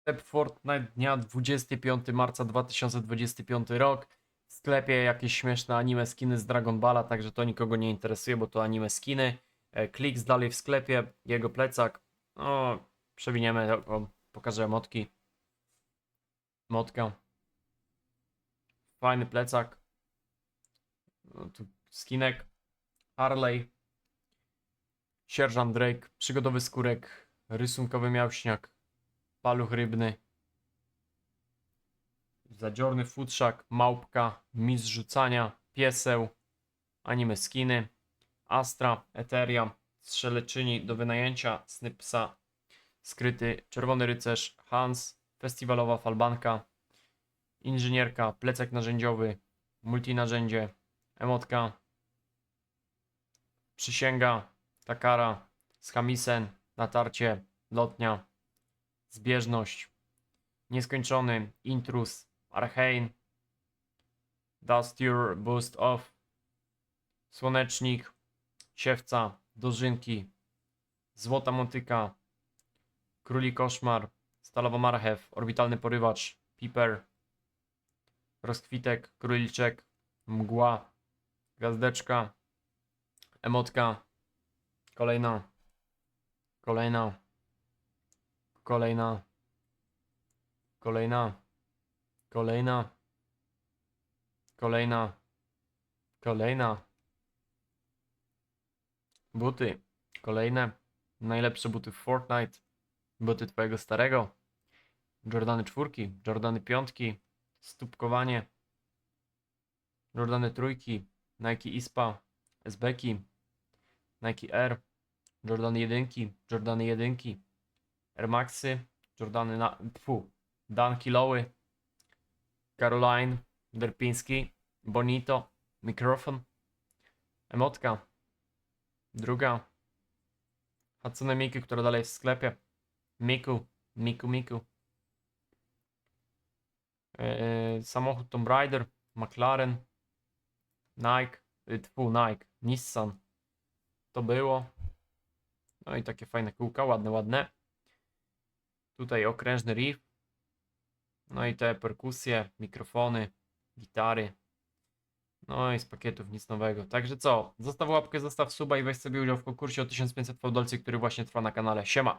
Sklep Fortnite dnia 25 marca 2025 rok. W sklepie jakieś śmieszne anime skiny z Dragon Balla, także to nikogo nie interesuje, bo to anime skiny. E, Kliks dalej w sklepie, jego plecak. O, przewiniemy, o, pokażę motki. Motka. Fajny plecak. No, tu skinek. Harley. Sierżant Drake. Przygodowy skórek. Rysunkowy miałśniak. Paluch rybny. Zadziorny futrzak. Małpka. Mistrz rzucania. Pieseł. Anime skiny. Astra. Eteria. Strzeleczyni do wynajęcia. Snypsa. Skryty. Czerwony rycerz. Hans. Festiwalowa falbanka. Inżynierka. Plecak narzędziowy. Multinarzędzie. Emotka. Przysięga. Takara. Schamisen. Natarcie. Lotnia. Zbieżność. Nieskończony. Intrus. Archein. Dust Your Boost Off. Słonecznik. Siewca. Dożynki. Złota motyka. Króli koszmar. Stalowa marchew. Orbitalny porywacz. Piper. Rozkwitek. Króliczek. Mgła. Gwiazdeczka. Emotka. Kolejna. Kolejna. Kolejna. Kolejna. Kolejna. Kolejna. Kolejna. Buty. Kolejne. Najlepsze buty w Fortnite. Buty twojego starego. Jordany czwórki. Jordany piątki. Stópkowanie. Jordany trójki. Nike Ispa. SBki. Nike Air. Jordany jedynki. Jordany jedynki. Air Maxy. Jordany na... Fu. Danki Lowy. Caroline. Derpiński. Bonito. Mikrofon. Emotka. Druga. Hatsune Miku, która dalej jest w sklepie. Miku. Miku Miku. Eee, samochód Tomb Raider. McLaren. Nike. y, Tfu, Nike. Nissan. To było. No i takie fajne kółka, ładne, ładne. Tutaj okrężny riff. No i te perkusje, mikrofony, gitary. No i z pakietów nic nowego. Także co? Zostaw łapkę, zostaw suba i weź sobie udział w konkursie o 1500 fałdolcy, który właśnie trwa na kanale. Siema!